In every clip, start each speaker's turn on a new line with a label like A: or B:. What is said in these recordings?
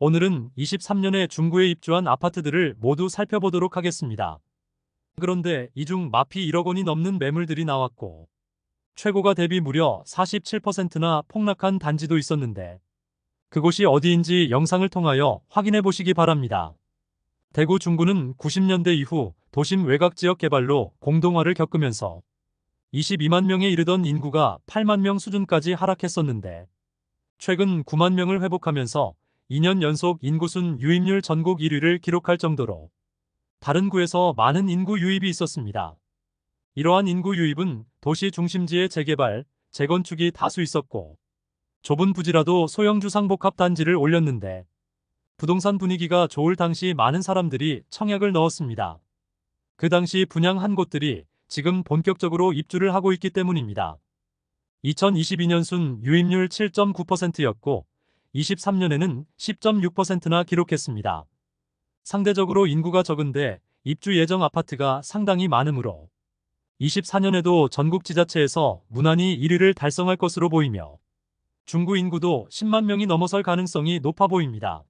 A: 오늘은 23년에 중구에 입주한 아파트들을 모두 살펴보도록 하겠습니다. 그런데 이 중 마피 1억 원이 넘는 매물들이 나왔고 최고가 대비 무려 47%나 폭락한 단지도 있었는데 그곳이 어디인지 영상을 통하여 확인해 보시기 바랍니다. 대구 중구는 90년대 이후 도심 외곽 지역 개발로 공동화를 겪으면서 22만 명에 이르던 인구가 8만 명 수준까지 하락했었는데 최근 9만 명을 회복하면서 2년 연속 인구순 유입률 전국 1위를 기록할 정도로 다른 구에서 많은 인구 유입이 있었습니다. 이러한 인구 유입은 도시 중심지의 재개발, 재건축이 다수 있었고 좁은 부지라도 소형 주 상복합 단지를 올렸는데 부동산 분위기가 좋을 당시 많은 사람들이 청약을 넣었습니다. 그 당시 분양한 곳들이 지금 본격적으로 입주를 하고 있기 때문입니다. 2022년 순 유입률 7.9%였고 23년에는 10.6%나 기록했습니다. 상대적으로 인구가 적은데 입주 예정 아파트가 상당히 많으므로 24년에도 전국 지자체에서 무난히 1위를 달성할 것으로 보이며 중구 인구도 10만 명이 넘어설 가능성이 높아 보입니다.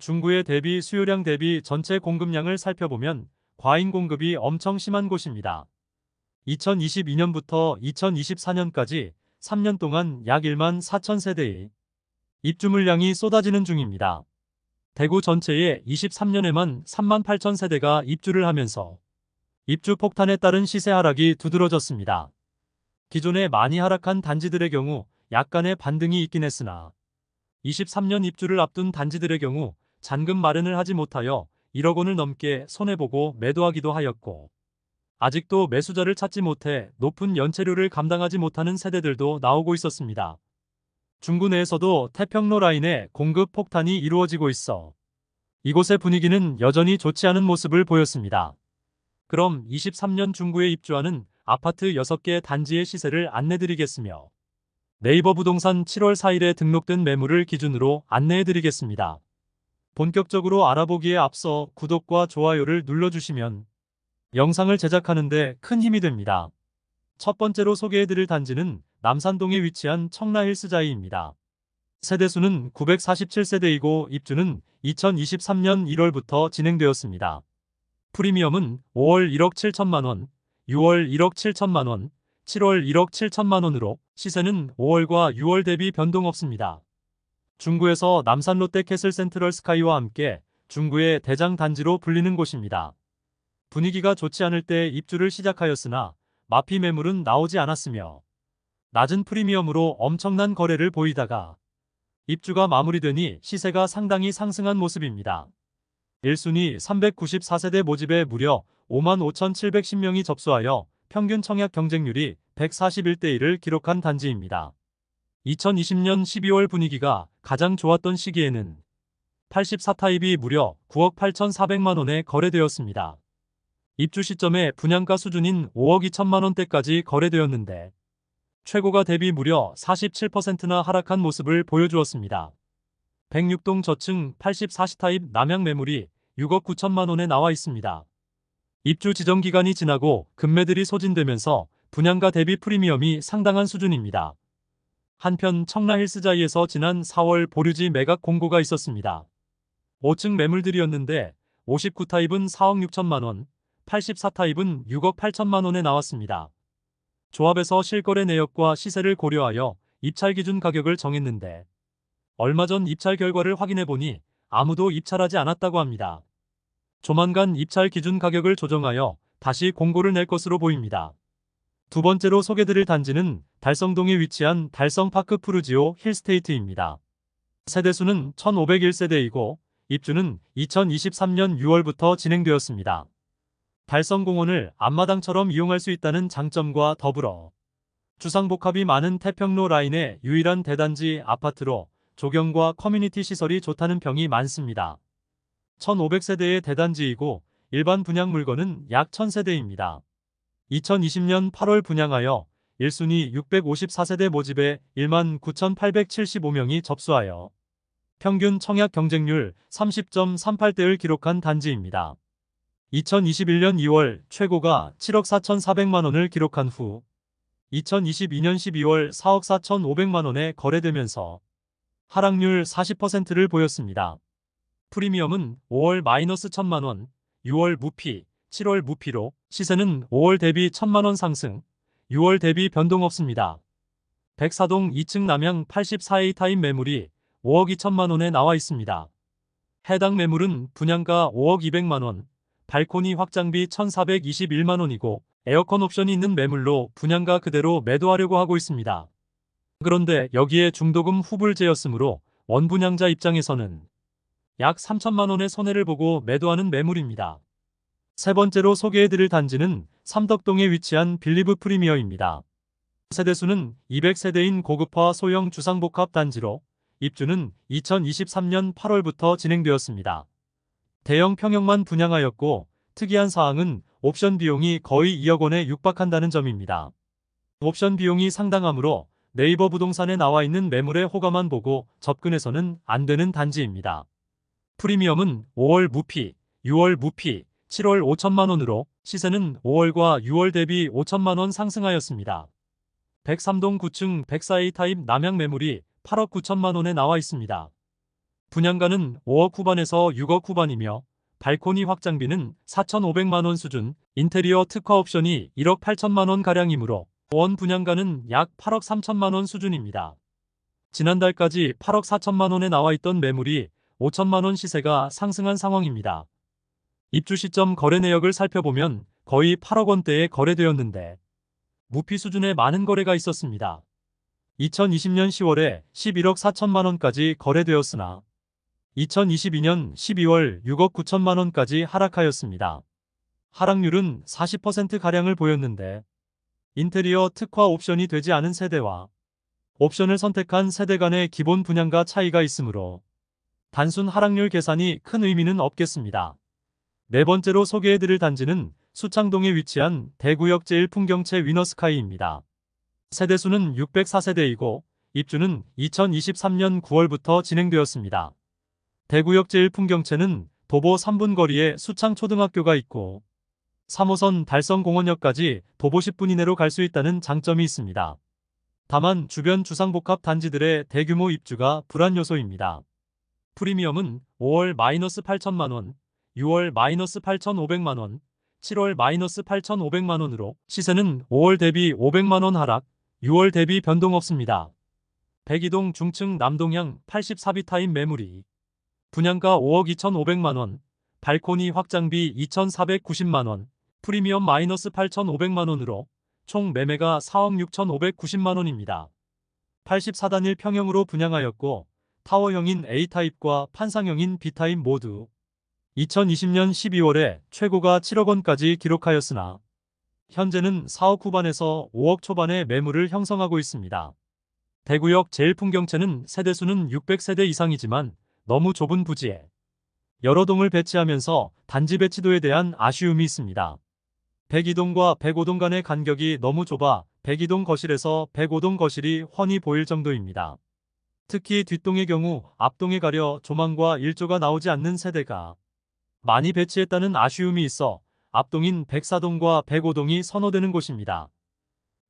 A: 중구의 대비 수요량 대비 전체 공급량을 살펴보면 과잉 공급이 엄청 심한 곳입니다. 2022년부터 2024년까지 3년 동안 약 1만 4천 세대의 입주 물량이 쏟아지는 중입니다. 대구 전체에 23년에만 3만 8천 세대가 입주를 하면서 입주 폭탄에 따른 시세 하락이 두드러졌습니다. 기존에 많이 하락한 단지들의 경우 약간의 반등이 있긴 했으나 23년 입주를 앞둔 단지들의 경우 잔금 마련을 하지 못하여 1억 원을 넘게 손해보고 매도하기도 하였고 아직도 매수자를 찾지 못해 높은 연체료를 감당하지 못하는 세대들도 나오고 있었습니다. 중구 내에서도 태평로 라인에 공급 폭탄이 이루어지고 있어 이곳의 분위기는 여전히 좋지 않은 모습을 보였습니다. 그럼 23년 중구에 입주하는 아파트 6개 단지의 시세를 안내드리겠으며 네이버 부동산 7월 4일에 등록된 매물을 기준으로 안내해드리겠습니다. 본격적으로 알아보기에 앞서 구독과 좋아요를 눌러주시면 영상을 제작하는데 큰 힘이 됩니다. 첫 번째로 소개해드릴 단지는 남산동에 위치한 청라힐스자이입니다. 세대수는 947세대이고 입주는 2023년 1월부터 진행되었습니다. 프리미엄은 5월 1억 7천만원, 6월 1억 7천만원, 7월 1억 7천만원으로 시세는 5월과 6월 대비 변동 없습니다. 중구에서 남산 롯데 캐슬 센트럴 스카이와 함께 중구의 대장 단지로 불리는 곳입니다. 분위기가 좋지 않을 때 입주를 시작하였으나 마피 매물은 나오지 않았으며 낮은 프리미엄으로 엄청난 거래를 보이다가 입주가 마무리되니 시세가 상당히 상승한 모습입니다. 1순위 394세대 모집에 무려 55,710명이 접수하여 평균 청약 경쟁률이 141대 1을 기록한 단지입니다. 2020년 12월 분위기가 가장 좋았던 시기에는 84타입이 무려 9억 8,400만 원에 거래되었습니다. 입주 시점에 분양가 수준인 5억 2천만 원대까지 거래되었는데 최고가 대비 무려 47%나 하락한 모습을 보여주었습니다. 106동 저층 84시 타입 남양 매물이 6억 9천만 원에 나와 있습니다. 입주 지정 기간이 지나고 금매들이 소진되면서 분양가 대비 프리미엄이 상당한 수준입니다. 한편 청라힐스자이에서 지난 4월 보류지 매각 공고가 있었습니다. 5층 매물들이었는데 59타입은 4억 6천만 원, 84타입은 6억 8천만 원에 나왔습니다. 조합에서 실거래 내역과 시세를 고려하여 입찰 기준 가격을 정했는데 얼마 전 입찰 결과를 확인해 보니 아무도 입찰하지 않았다고 합니다. 조만간 입찰 기준 가격을 조정하여 다시 공고를 낼 것으로 보입니다. 두 번째로 소개드릴 단지는 달성동에 위치한 달성파크 푸르지오 힐스테이트입니다. 세대수는 1501세대이고 입주는 2023년 6월부터 진행되었습니다. 달성공원을 앞마당처럼 이용할 수 있다는 장점과 더불어 주상복합이 많은 태평로 라인의 유일한 대단지 아파트로 조경과 커뮤니티 시설이 좋다는 평이 많습니다. 1500세대의 대단지이고 일반 분양 물건은 약 1000세대입니다. 2020년 8월 분양하여 1순위 654세대 모집에 1만 9,875명이 접수하여 평균 청약 경쟁률 30.38대를 기록한 단지입니다. 2021년 2월 최고가 7억 4,400만 원을 기록한 후 2022년 12월 4억 4,500만 원에 거래되면서 하락률 40%를 보였습니다. 프리미엄은 5월 마이너스 1천만 원, 6월 무피, 7월 무피로 시세는 5월 대비 1천만 원 상승, 6월 대비 변동 없습니다. 백사동 2층 남양 84A 타임 매물이 5억 2천만 원에 나와 있습니다. 해당 매물은 분양가 5억 200만 원, 발코니 확장비 1,421만 원이고 에어컨 옵션이 있는 매물로 분양가 그대로 매도하려고 하고 있습니다. 그런데 여기에 중도금 후불제였으므로 원분양자 입장에서는 약 3천만 원의 손해를 보고 매도하는 매물입니다. 세 번째로 소개해드릴 단지는 삼덕동에 위치한 빌리브 프리미어입니다. 세대수는 200세대인 고급화 소형 주상복합 단지로 입주는 2023년 8월부터 진행되었습니다. 대형 평형만 분양하였고 특이한 사항은 옵션 비용이 거의 2억 원에 육박한다는 점입니다. 옵션 비용이 상당하므로 네이버 부동산에 나와 있는 매물의 호가만 보고 접근해서는 안 되는 단지입니다. 프리미엄은 5월 무피, 6월 무피, 7월 5천만 원으로 시세는 5월과 6월 대비 5천만 원 상승하였습니다. 103동 9층 104A 타입 남양 매물이 8억 9천만 원에 나와 있습니다. 분양가는 5억 후반에서 6억 후반이며 발코니 확장비는 4,500만 원 수준, 인테리어 특화 옵션이 1억 8천만 원 가량이므로 원 분양가는 약 8억 3천만 원 수준입니다. 지난달까지 8억 4천만 원에 나와 있던 매물이 5천만 원 시세가 상승한 상황입니다. 입주 시점 거래 내역을 살펴보면 거의 8억 원대에 거래되었는데 무피 수준의 많은 거래가 있었습니다. 2020년 10월에 11억 4천만 원까지 거래되었으나 2022년 12월 6억 9천만 원까지 하락하였습니다. 하락률은 40%가량을 보였는데 인테리어 특화 옵션이 되지 않은 세대와 옵션을 선택한 세대 간의 기본 분양가 차이가 있으므로 단순 하락률 계산이 큰 의미는 없겠습니다. 네 번째로 소개해드릴 단지는 수창동에 위치한 대구역 제1풍경채 위너스카이입니다. 세대수는 604세대이고 입주는 2023년 9월부터 진행되었습니다. 대구역 제1풍경채는 도보 3분 거리에 수창 초등학교가 있고 3호선 달성공원역까지 도보 10분 이내로 갈 수 있다는 장점이 있습니다. 다만 주변 주상복합 단지들의 대규모 입주가 불안 요소입니다. 프리미엄은 5월 마이너스 8천만 원, 6월 마이너스 8,500만 원, 7월 마이너스 8,500만 원으로 시세는 5월 대비 500만 원 하락, 6월 대비 변동 없습니다. 백이동 중층 남동향 84비 타임 매물이 분양가 5억 2,500만 원, 발코니 확장비 2,490만 원, 프리미엄 마이너스 8,500만 원으로 총 매매가 4억 6,590만 원입니다. 84단일 평형으로 분양하였고 타워형인 A타입과 판상형인 B타입 모두 2020년 12월에 최고가 7억 원까지 기록하였으나 현재는 4억 후반에서 5억 초반의 매물을 형성하고 있습니다. 대구역 제일 풍경채는 세대수는 600세대 이상이지만 너무 좁은 부지에 여러 동을 배치하면서 단지 배치도에 대한 아쉬움이 있습니다. 102동과 105동 간의 간격이 너무 좁아 102동 거실에서 105동 거실이 훤히 보일 정도입니다. 특히 뒷동의 경우 앞동에 가려 조망과 일조가 나오지 않는 세대가 많이 배치했다는 아쉬움이 있어 앞동인 104동과 105동이 선호되는 곳입니다.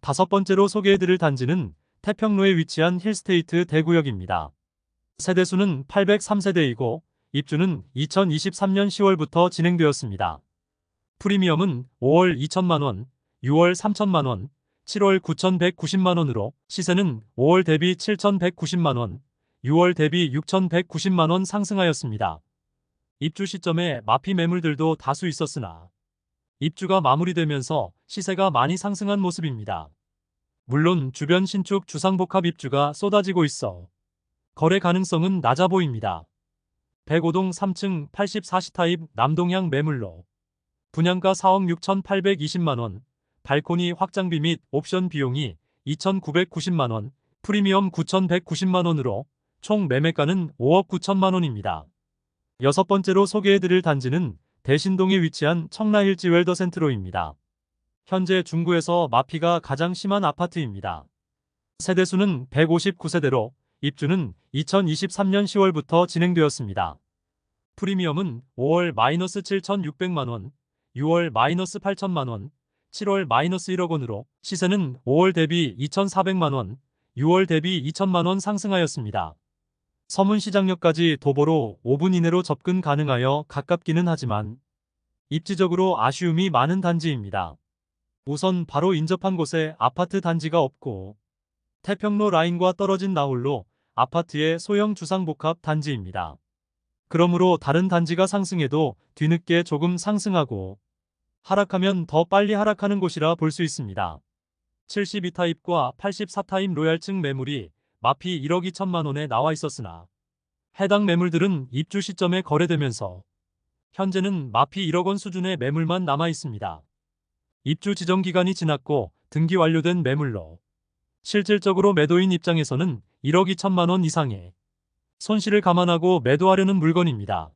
A: 다섯 번째로 소개해드릴 단지는 태평로에 위치한 힐스테이트 대구역입니다. 세대수는 803세대이고 입주는 2023년 10월부터 진행되었습니다. 프리미엄은 5월 2천만원, 6월 3천만원, 7월 9,190만원으로 시세는 5월 대비 7,190만원, 6월 대비 6,190만원 상승하였습니다. 입주 시점에 마피 매물들도 다수 있었으나 입주가 마무리되면서 시세가 많이 상승한 모습입니다. 물론 주변 신축 주상복합 입주가 쏟아지고 있어 거래 가능성은 낮아 보입니다. 105동 3층 84시 타입 남동향 매물로 분양가 4억 6,820만원, 발코니 확장비 및 옵션 비용이 2,990만원, 프리미엄 9,190만원으로 총 매매가는 5억 9천만원입니다. 여섯 번째로 소개해드릴 단지는 대신동에 위치한 청라힐지 웰더센트로입니다. 현재 중구에서 마피가 가장 심한 아파트입니다. 세대수는 159세대로 입주는 2023년 10월부터 진행되었습니다. 프리미엄은 5월 마이너스 7,600만원, 6월 마이너스 8천만원, 7월 마이너스 1억 원으로 시세는 5월 대비 2,400만원, 6월 대비 2천만원 상승하였습니다. 서문시장역까지 도보로 5분 이내로 접근 가능하여 가깝기는 하지만 입지적으로 아쉬움이 많은 단지입니다. 우선 바로 인접한 곳에 아파트 단지가 없고 태평로 라인과 떨어진 나홀로 아파트의 소형 주상복합 단지입니다. 그러므로 다른 단지가 상승해도 뒤늦게 조금 상승하고 하락하면 더 빨리 하락하는 곳이라 볼 수 있습니다. 72타입과 84타입 로얄층 매물이 마피 1억 2천만 원에 나와 있었으나 해당 매물들은 입주 시점에 거래되면서 현재는 마피 1억 원 수준의 매물만 남아 있습니다. 입주 지정 기간이 지났고 등기 완료된 매물로 실질적으로 매도인 입장에서는 1억 2천만 원 이상의 손실을 감안하고 매도하려는 물건입니다.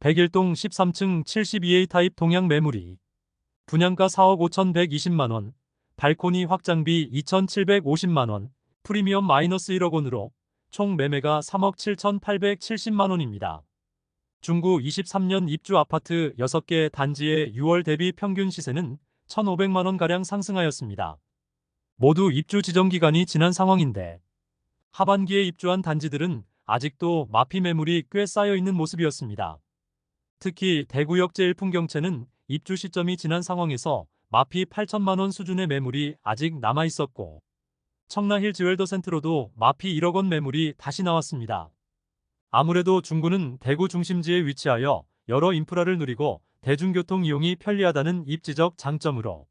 A: 101동 13층 72A 타입 동양 매물이 분양가 4억 5,120만 원, 발코니 확장비 2,750만 원, 프리미엄 마이너스 1억 원으로 총 매매가 3억 7,870만 원입니다. 중구 23년 입주 아파트 6개 단지의 6월 대비 평균 시세는 1,500만 원가량 상승하였습니다. 모두 입주 지정 기간이 지난 상황인데 하반기에 입주한 단지들은 아직도 마피 매물이 꽤 쌓여 있는 모습이었습니다. 특히 대구역 제1풍경채는 입주 시점이 지난 상황에서 마피 8천만 원 수준의 매물이 아직 남아 있었고 청라힐 지웰더 센트로도 마피 1억 원 매물이 다시 나왔습니다. 아무래도 중구는 대구 중심지에 위치하여 여러 인프라를 누리고 대중교통 이용이 편리하다는 입지적 장점으로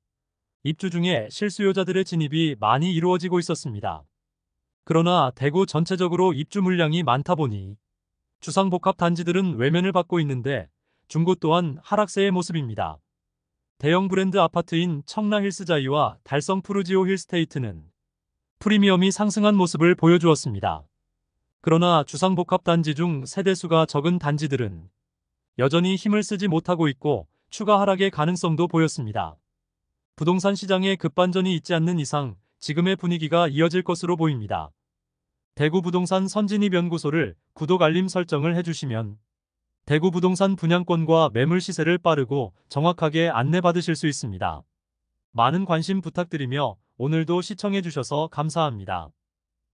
A: 입주 중에 실수요자들의 진입이 많이 이루어지고 있었습니다. 그러나 대구 전체적으로 입주 물량이 많다 보니 주상복합 단지들은 외면을 받고 있는데 중구 또한 하락세의 모습입니다. 대형 브랜드 아파트인 청라힐스자이와 달성 푸르지오 힐스테이트는 프리미엄이 상승한 모습을 보여주었습니다. 그러나 주상복합 단지 중 세대수가 적은 단지들은 여전히 힘을 쓰지 못하고 있고 추가 하락의 가능성도 보였습니다. 부동산 시장에 급반전이 있지 않는 이상 지금의 분위기가 이어질 것으로 보입니다. 대구 부동산 선진입 연구소를 구독 알림 설정을 해주시면 대구 부동산 분양권과 매물 시세를 빠르고 정확하게 안내받으실 수 있습니다. 많은 관심 부탁드리며 오늘도 시청해주셔서 감사합니다.